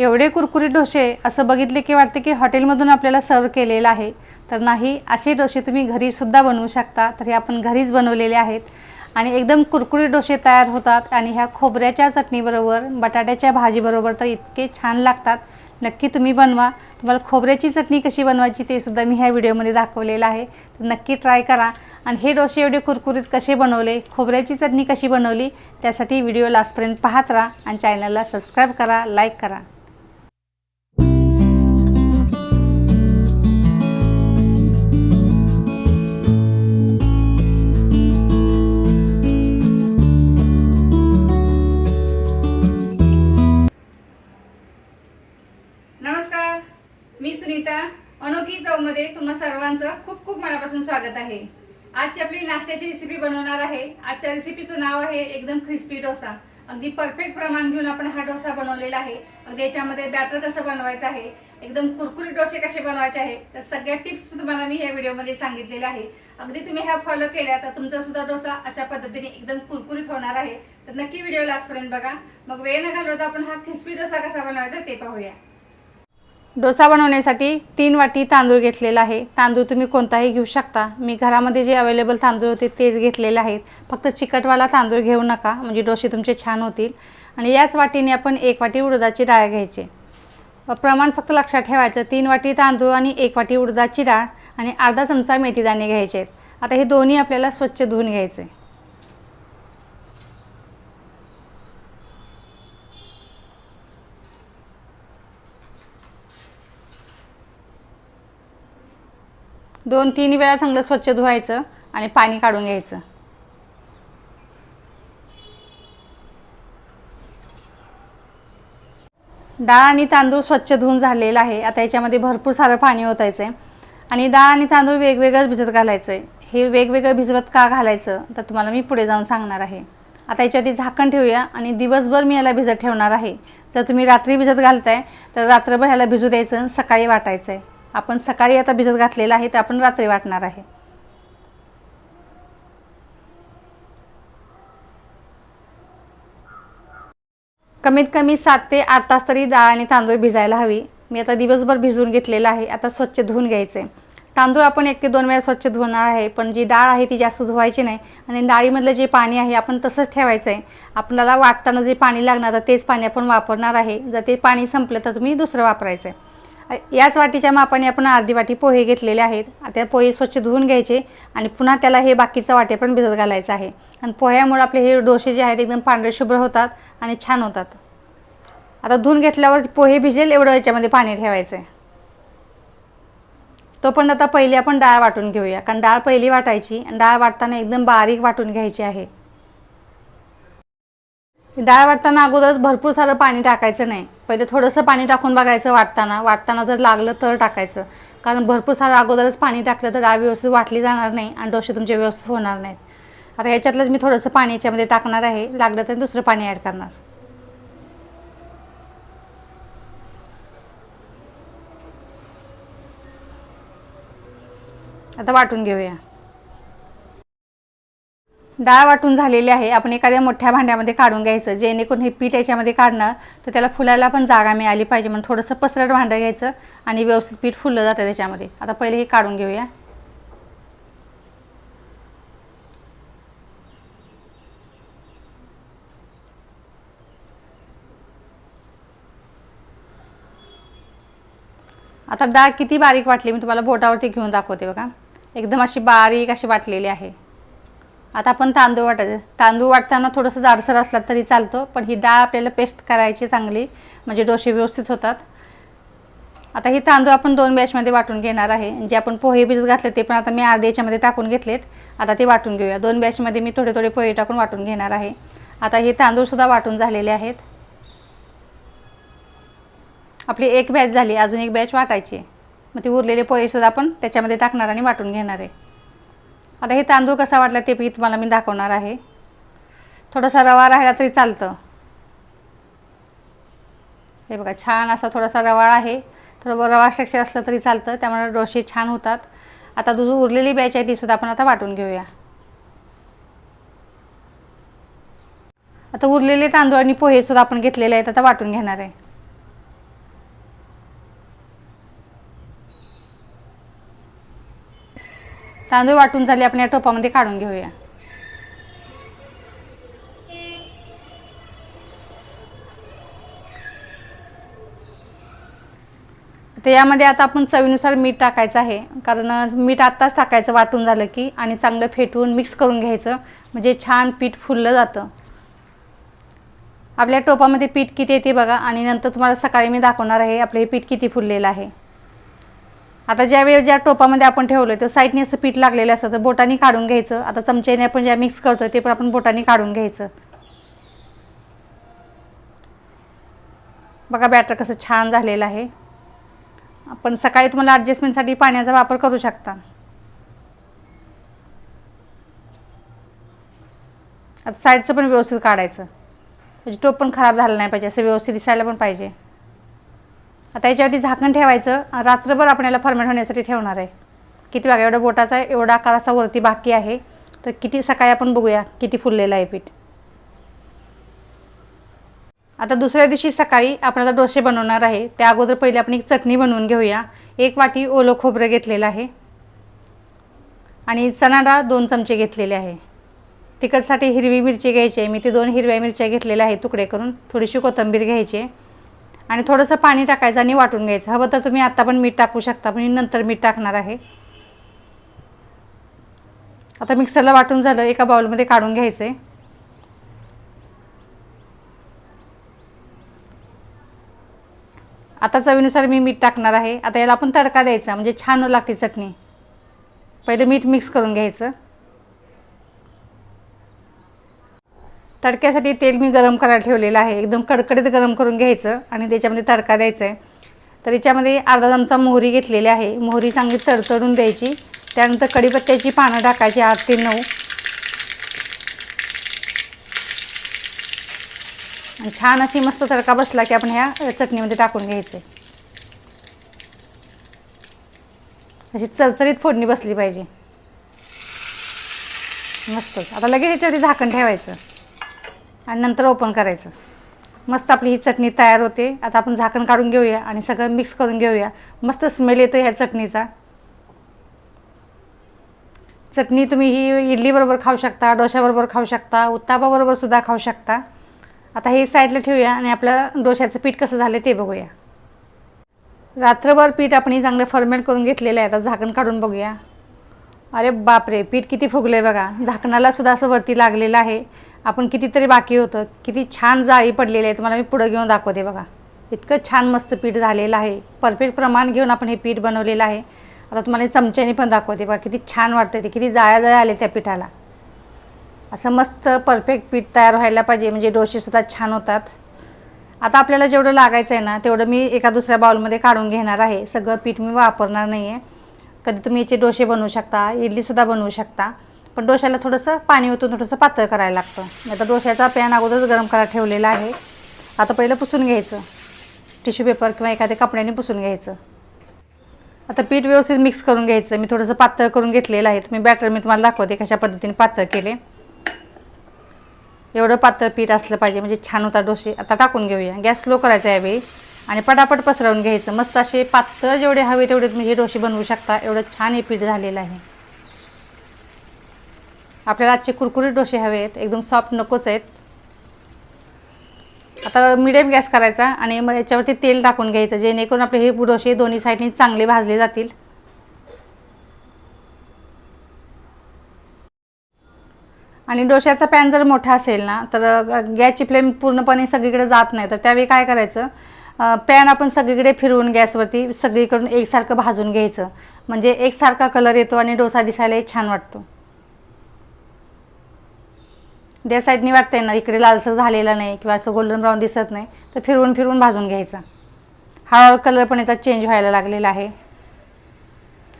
एवढे कुरकुरीत डोसे असं बघितले की वाटते की हॉटेलमधून आपल्याला सर्व केलेलं आहे. तर नाही असे डोसे तुम्ही घरीसुद्धा बनवू शकता. तर हे आपण घरीच बनवलेले आहेत. आणि एकदम कुरकुरीत डोसे तयार होतात आणि ह्या खोबऱ्याच्या चटणीबरोबर बटाट्याच्या भाजीबरोबर तर इतके छान लागतात. नक्की तुम्ही बनवा. तुम्हाला खोबऱ्याची चटणी कशी बनवायची ते सुद्धा मी ह्या व्हिडिओमध्ये दाखवलेलं आहे. तर नक्की ट्राय करा. आणि हे डोसे एवढे कुरकुरीत कसे बनवले खोबऱ्याची चटणी कशी बनवली त्यासाठी व्हिडिओ लास्टपर्यंत पाहत राहा. आणि चॅनलला सबस्क्राईब करा लाईक करा. त्या अनोखी चौमध्ये तुम्हा सर्वांचं खूप खूप मनापासून स्वागत आहे. आजची आपली नाश्त्याची रेसिपी बनवणार आहे. आजच्या रेसिपीचं नाव आहे एकदम क्रिस्पी डोसा. अगदी परफेक्ट प्रमाण घेऊन आपण हा डोसा बनवलेला आहे. अगदी याच्यामध्ये बॅटर कसं बनवायचं आहे एकदम कुरकुरीत डोसे कसे बनवायचे आहे तर सगळ्या टिप्स तुम्हाला मी या व्हिडिओमध्ये सांगितलेल्या आहे. अगदी तुम्ही ह्या फॉलो केल्या तर तुमचा सुद्धा डोसा अशा पद्धतीने एकदम कुरकुरीत होणार आहे. तर नक्की व्हिडिओ लास्टपर्यंत बघा. मग वेळ न घालवता आपण हा क्रिस्पी डोसा कसा बनवायचा ते पाहूया. डोसा बनवण्यासाठी तीन वाटी तांदूळ घेतलेला आहे. तांदूळ तुम्ही कोणताही घेऊ शकता. मी घरामध्ये जे अवेलेबल तांदूळ होते तेच घेतलेले आहेत. फक्त चिकटवाला तांदूळ घेऊ नका म्हणजे डोसे तुमचे छान होतील. आणि याच वाटीने आपण एक वाटी उडदाची डाळ घ्यायची. प्रमाण फक्त लक्षात ठेवायचं तीन वाटी तांदूळ आणि एक वाटी उडदाची डाळ आणि अर्धा चमचा मेथीदाणे घ्यायचे आहेत. आता हे दोन्ही आपल्याला स्वच्छ धुवून घ्यायचे. दोन तीन वेळा चांगलं स्वच्छ धुवायचं आणि पाणी काढून घ्यायचं. डाळ आणि तांदूळ स्वच्छ धुवून झालेलं आहे. आता याच्यामध्ये भरपूर सारं पाणी ओतायचं आहे आणि डाळ आणि तांदूळ वेगवेगळंच भिजत घालायचं आहे हे वेगवेगळं भिजवत का घालायचं? तर तुम्हाला मी पुढे जाऊन सांगणार आहे. आता याच्यावरती झाकण ठेवूया आणि दिवसभर मी याला भिजत ठेवणार आहे. जर तुम्ही रात्री भिजत घालताय तर रात्रभर ह्याला भिजू द्यायचं सकाळी वाटायचं आहे आपण सकाळी आता भिजत घातलेलं आहे तर आपण रात्री वाटणार आहे. कमीत कमी सात ते आठ तास तरी डाळ आणि तांदूळ भिजायला हवी. मी आता दिवसभर भिजवून घेतलेलं आहे आता स्वच्छ धुवून घ्यायचे. तांदूळ आपण एक ते दोन वेळा स्वच्छ धुवणार आहे पण जी डाळ आहे ती जास्त धुवायची नाही. आणि डाळीमधलं जे पाणी आहे आपण तसंच ठेवायचं आहे आपल्याला वाटताना जे पाणी लागणार तर तेच पाणी आपण वापरणार आहे. जर ते पाणी संपलं तर तुम्ही दुसरं वापरायचं आहे याच वाटीच्या मापाने आपण अर्धी वाटी पोहे घेतलेले आहेत. त्या पोहे स्वच्छ धुवून घ्यायचे आणि पुन्हा त्याला हे बाकीचं वाटे पण भिजत घालायचं आहे. आणि पोह्यामुळे आपले हे डोसे जे आहेत एकदम पांढरे शुभ्र होतात आणि छान होतात. आता धुवून घेतल्यावर पोहे भिजेल एवढं याच्यामध्ये पाणी ठेवायचं आहे. तो पण आता पहिली आपण डाळ वाटून घेऊया. कारण डाळ पहिली वाटायची आणि डाळ वाटताना एकदम बारीक वाटून घ्यायची आहे. डाळ वाटताना अगोदरच भरपूर सारं पाणी टाकायचं नाही. पहिले थोडंसं पाणी टाकून बघायचं वाटताना. वाटताना जर लागलं तर टाकायचं. कारण भरपूर सारं अगोदरच पाणी टाकलं तर डाळ व्यवस्थित वाटली जाणार नाही आणि डोसे तुमचे व्यवस्थित होणार नाहीत. आता याच्यातलंच मी थोडंसं पाणी याच्यामध्ये टाकणार आहे. लागलं तर दुसरं पाणी ॲड करणार. आता वाटून घेऊया. डाळ वाटून झालेली आहे. आपण एखाद्या मोठ्या भांड्यामध्ये काढून घ्यायचं. जेणेकरून हे पीठ याच्यामध्ये काढणं तर त्याला फुलायला पण जागा मिळाली पाहिजे. म्हणून थोडंसं पसरट भांडं घ्यायचं आणि व्यवस्थित पीठ फुललं जातं त्याच्यामध्ये. आता पहिले हे काढून घेऊया. आता डाळ किती बारीक वाटली मी तुम्हाला बोटावरती घेऊन दाखवते बघा. एकदम अशी बारीक अशी वाटलेली आहे. आता आपण तांदूळ वाटायचं तांदूळ वाटताना थोडंसं जाडसर असला तरी चालतं पण ही डाळ आपल्याला पेस्ट करायची चांगली म्हणजे डोसे व्यवस्थित होतात. आता हे तांदूळ आपण दोन बॅचमध्ये वाटून घेणार आहे. जे आपण पोहे भिजत घातले ते पण आता मी अर्धे याच्यामध्ये टाकून घेतलेत. आता ते वाटून घेऊया. दोन बॅचमध्ये मी थोडे थोडे पोहे टाकून वाटून घेणार आहे. आता हे तांदूळसुद्धा वाटून झालेले आहेत. आपली एक बॅच झाली अजून एक बॅच वाटायची. मग ती उरलेले पोहेसुद्धा आपण त्याच्यामध्ये टाकणार आणि वाटून घेणार आहे. आता हे तांदूळ कसा वाटला ते पीठ तुम्हाला मी दाखवणार आहे. थोडासा रवा राहिला तरी चालतं. हे बघा छान असा थोडासा रवा आहे. थोडं रवा स्ट्रक्चर असलं तरी चालतं त्यामुळे डोसे छान होतात. आता दूध उरलेली बॅच आहे तीसुद्धा आपण आता वाटून घेऊया. आता उरलेले तांदूळ आणि पोहेसुद्धा आपण घेतलेले आहेत आता वाटून घेणार आहे. तांदूळ वाटून झाले आपण या टोपामध्ये काढून घेऊया. तर यामध्ये आता आपण चवीनुसार मीठ टाकायचं आहे. कारण मीठ आत्ताच टाकायचं वाटून झालं की आणि चांगलं फेटून मिक्स करून घ्यायचं. म्हणजे छान पीठ फुललं जातं. आपल्या टोपामध्ये पीठ किती येते बघा. आणि नंतर तुम्हाला सकाळी मी दाखवणार आहे आपलं हे पीठ किती फुललेलं आहे. आता ज्यावेळी ज्या टोपामध्ये आपण ठेवलं तर साईडने असं पीठ लागलेलं असतं तर बोटाने काढून घ्यायचं. आता चमच्याने आपण ज्या मिक्स करतो ते पण आपण बोटाने काढून घ्यायचं. बघा बॅटर कसं छान झालेलं आहे. आपण सकाळी तुम्हाला ॲडजस्टमेंटसाठी पाण्याचा वापर करू शकता. आता साईडचं पण व्यवस्थित काढायचं. म्हणजे टोप पण खराब झालं नाही पाहिजे असं व्यवस्थित दिसायला पण पाहिजे. आता याच्यावरती झाकण ठेवायचं. रात्रभर आपण याला फर्मेंट होण्यासाठी ठेवणार आहे. किती बघा एवढा बोटाचा एवढा आकाराचा वरती बाकी आहे. तर किती सकाळी आपण बघूया किती फुललेलं आहे पीठ. आता दुसऱ्या दिवशी सकाळी आपण आता डोसे बनवणार आहे. त्या अगोदर पहिले आपण एक चटणी बनवून घेऊया. एक वाटी ओलं खोबरं घेतलेलं आहे. आणि चणा डाळ दोन चमचे घेतलेले आहे. तिखटसाठी हिरवी मिरची घ्यायची आहे. मी ते दोन हिरव्या मिरच्या घेतलेल्या आहे तुकडे करून. थोडीशी कोथिंबीर घ्यायची आहे. आणि थोडंसं पाणी टाकायचं आणि वाटून घ्यायचं. हवं तर तुम्ही आत्ता पण मीठ टाकू शकता पण मी नंतर मीठ टाकणार आहे. आता मिक्सरला वाटून झालं एका बाउलमध्ये काढून घ्यायचं. आहे आता चवीनुसार मी मीठ टाकणार आहे. आता याला आपण तडका द्यायचा म्हणजे छान लागते चटणी. पहिले मीठ मिक्स करून घ्यायचं. तडक्यासाठी तेल मी गरम करायला ठेवलेलं आहे. एकदम कडकडीत गरम करून घ्यायचं आणि त्याच्यामध्ये तडका द्यायचा आहे. तर याच्यामध्ये अर्धा चमचा मोहरी घेतलेली आहे. मोहरी चांगली तडतडून द्यायची. त्यानंतर कढीपत्त्याची पानं टाकायची आठ ते नऊ. आणि छान अशी मस्त तडका बसला की आपण ह्या चटणीमध्ये टाकून घ्यायचे अशी चरचरीत फोडणी बसली पाहिजे. मस्तच. आता लगेच ह्याच्यावरती झाकण ठेवायचं. आणि नंतर ओपन करायचं. मस्त आपली ही चटणी तयार होते. आता आपण झाकण काढून घेऊया आणि सगळं मिक्स करून घेऊया. मस्त स्मेल येतो ह्या चटणीचा. चटणी तुम्ही ही इडलीबरोबर खाऊ शकता डोश्याबरोबर खाऊ शकता उत्तापाबरोबर सुद्धा खाऊ शकता. आता हे साईडला ठेवूया आणि आपलं डोश्याचं पीठ कसं झालं ते बघूया. रात्रभर पीठ आपण चांगलं फर्मेंट करून घेतलेलं आहे. आता झाकण काढून बघूया. अरे बापरे पीठ किती फुगलं आहे बघा. झाकणाला सुद्धा असं वरती लागलेलं आहे. आपण कितीतरी बाकी होतं किती छान जाळी पडलेली आहे तुम्हाला मी पुढं घेऊन दाखवते बघा. इतकं छान मस्त पीठ झालेलं आहे. परफेक्ट प्रमाण घेऊन आपण हे पीठ बनवलेलं आहे. आता तुम्हाला चमच्याने पण दाखवते बघा किती छान वाटतं ते किती जाळ्या जाळ्या आले त्या पिठाला. असं मस्त परफेक्ट पीठ तयार व्हायला पाहिजे म्हणजे डोसेसुद्धा छान होतात. आता आपल्याला जेवढं लागायचं आहे ना तेवढं मी एका दुसऱ्या बाउलमध्ये काढून घेणार आहे. सगळं पीठ मी वापरणार नाही आहे कधी तुम्ही याचे डोसे बनवू शकता इडलीसुद्धा बनवू शकता. पण डोश्याला थोडंसं पाणी ओतून थोडंसं पातळ करायला लागतं. आता डोश्याचा पॅन अगोदरच गरम करायला ठेवलेला आहे. आता पहिलं पुसून घ्यायचं. टिश्यू पेपर किंवा एखाद्या कपड्याने पुसून घ्यायचं. आता पीठ व्यवस्थित मिक्स करून घ्यायचं. मी थोडंसं पातळ करून घेतलेलं आहे. तुम्ही बॅटर मी तुम्हाला दाखवते कशा पद्धतीने पातळ केले. एवढं पातळ पीठ असलं पाहिजे. म्हणजे छान होता डोसे. आता टाकून घेऊया. गॅस स्लो करायचा यावेळी. आणि पटापट पसरवून घ्यायचं. मस्त असे पातळ जेवढे हवे तेवढे तुम्ही हे डोसे बनवू शकता. एवढं छान हे पीठ झालेलं आहे. आपल्याला आजचे कुरकुरीत डोसे हवे आहेत एकदम सॉफ्ट नकोच आहेत. आता मिडियम गॅस करायचा आणि मग याच्यावरती तेल टाकून घ्यायचं जेणेकरून आपले हे डोसे दोन्ही साईडने चांगले भाजले जातील. आणि डोश्याचा पॅन जर मोठा असेल ना तर गॅसची फ्लेम पूर्णपणे सगळीकडे जात नाही. तर त्यावेळी काय करायचं पॅन आपण सगळीकडे फिरवून गॅसवरती सगळीकडून एकसारखं भाजून घ्यायचं. म्हणजे एकसारखा कलर येतो आणि डोसा दिसायलाही छान वाटतो. त्या साईडनी वाटतंय ना इकडे लालसर झालेला नाही किंवा असं गोल्डन ब्राऊन दिसत नाही तर फिरवून फिरवून भाजून घ्यायचा. हळूहळू कलर पण याचा चेंज व्हायला लागलेला आहे.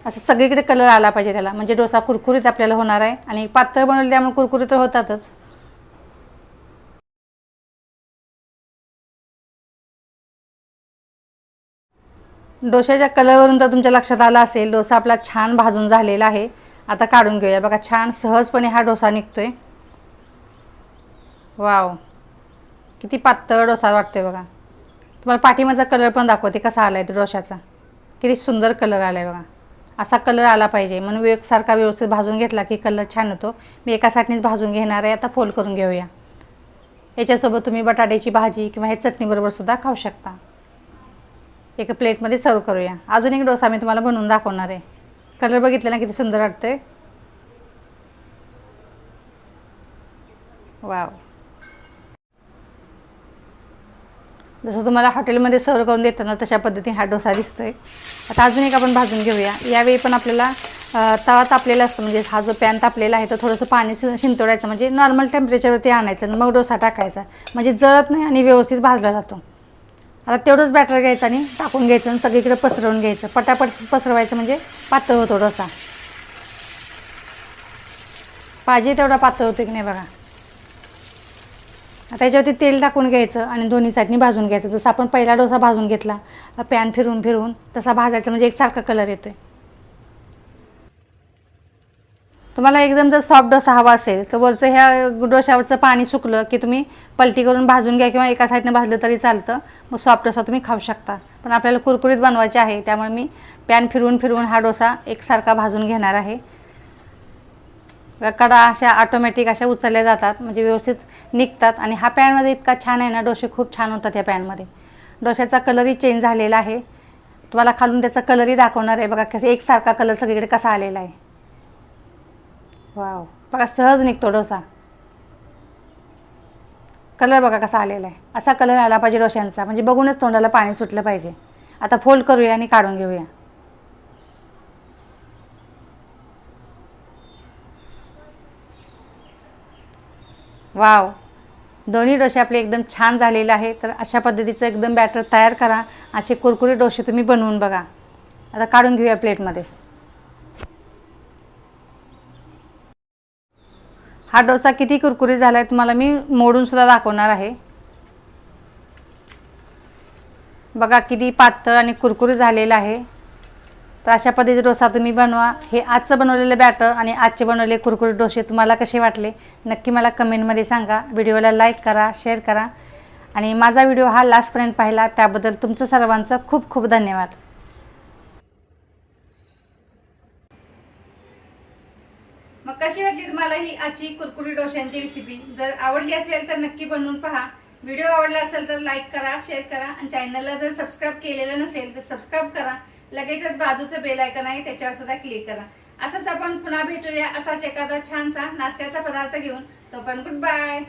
असं सगळीकडे कलर आला पाहिजे त्याला. म्हणजे डोसा कुरकुरीत आपल्याला होणार आहे आणि पातळ बनवले त्यामुळे कुरकुरीत तर होतातच. डोशाच्या कलरवरून तर तुमच्या लक्षात आलं असेल डोसा आपला छान भाजून झालेला आहे. आता काढून घेऊया. बघा छान सहजपणे हा डोसा निघतोय. वाव. किती पातळ डोसा वाटतोय बघा. तुम्हाला पाठीमाचा कलर पण दाखवते कसा आला आहे तो डोशाचा किती सुंदर कलर आला आहे बघा. असा कलर आला पाहिजे. म्हणून एकसारखा व्यवस्थित भाजून घेतला की कलर छान होतो. मी एका साईडनीच भाजून घेणार आहे. आता फोल्ड करून घेऊया. याच्यासोबत तुम्ही बटाट्याची भाजी किंवा हे चटणीबरोबर सुद्धा खाऊ शकता. एका प्लेटमध्ये सर्व करूया. अजून एक डोसा मी तुम्हाला बनवून दाखवणार आहे. कलर बघितलं ना किती सुंदर वाटते वाव. जसं तुम्हाला हॉटेलमध्ये सर्व करून देताना तशा पद्धतीने हा डोसा दिसतो आहे आता अजून एक आपण भाजून घेऊया. यावेळी पण आपल्याला तवा तापलेला असतो म्हणजे हा जो पॅन तापलेला आहे तर थोडंसं पाणी शि शिंतोडायचं म्हणजे नॉर्मल टेम्परेचरवरती आणायचं आणि मग डोसा टाकायचा. म्हणजे जळत नाही आणि व्यवस्थित भाजला जातो. आता तेवढंच बॅटर घ्यायचं आणि टाकून घ्यायचं आणि सगळीकडे पसरवून घ्यायचं. पटापट पसरवायचं म्हणजे पातळ होतो डोसा. पाहिजे तेवढा पातळ होतो की नाही बघा. आता याच्यावरती तेल टाकून घ्यायचं आणि दोन्ही साईडनी भाजून घ्यायचं. जसं आपण पहिला डोसा भाजून घेतला पॅन फिरून फिरून तसा भाजायचा म्हणजे एकसारखा कलर येतोय. तुम्हाला एकदम जर सॉफ्ट डोसा हवा असेल तर वरचं ह्या डोशावरचं पाणी सुकलं की तुम्ही पलटी करून भाजून घ्या किंवा एका साईडनं भाजलं तरी चालतं. मग सॉफ्ट डोसा तुम्ही खाऊ शकता. पण आपल्याला कुरकुरीत बनवायचे आहे त्यामुळे मी पॅन फिरवून फिरवून हा डोसा एकसारखा भाजून घेणार आहे. कडा अशा ऑटोमॅटिक अशा उचलल्या जातात म्हणजे व्यवस्थित निघतात आणि हा पॅनमध्ये इतका छान आहे ना डोसे खूप छान होतात या पॅनमध्ये डोश्याचा कलरही चेंज झालेला आहे. तुम्हाला खालून त्याचा कलरही दाखवणार आहे. बघा कसं एकसारखा कलर सगळीकडे कसा आलेला आहे. वाव बघा सहज निघतो डोसा. कलर बघा कसा आलेला आहे. असा कलर आला पाहिजे डोश्यांचा. म्हणजे बघूनच तोंडाला पाणी सुटलं पाहिजे. आता फोल्ड करूया आणि काढून घेऊया. वाव. दोन्ही डोसे आपले एकदम छान झालेले आहे तर अशा पद्धतीचं एकदम बॅटर तयार करा. असे कुरकुरी डोसे तुम्ही बनवून बघा. आता काढून घेऊया प्लेटमध्ये. हा डोसा किती कुरकुरी झाला आहे तुम्हाला मी मोडूनसुद्धा दाखवणार आहे. बघा किती पातळ आणि कुरकुरी झालेला आहे. तर अशा पद्धतीचे डोसा तुम्ही बनवा. हे आजचं बनवलेलं बॅटर आणि आजचे बनवलेले कुरकुरीत डोसे तुम्हाला कसे वाटले नक्की मला कमेंटमध्ये सांगा. व्हिडिओला लाईक करा शेअर करा. आणि माझा व्हिडिओ हा लास्टपर्यंत पाहिला त्याबद्दल तुमचं सर्वांचं खूप खूप धन्यवाद. मग कशी वाटली तुम्हाला ही आजची कुरकुरी डोश्यांची रेसिपी जर आवडली असेल तर नक्की बनवून पहा. व्हिडिओ आवडला असेल तर लाईक करा शेअर करा. आणि चॅनलला जर सबस्क्राईब केलेलं नसेल तर सबस्क्राईब करा. लगेचच बाजूचं बेल आयकन आहे त्याच्यावर सुद्धा क्लिक करा असंच आपण पुन्हा भेटूया असाच एखादा छानसा नाश्त्याचा पदार्थ घेऊन. तो पण गुड बाय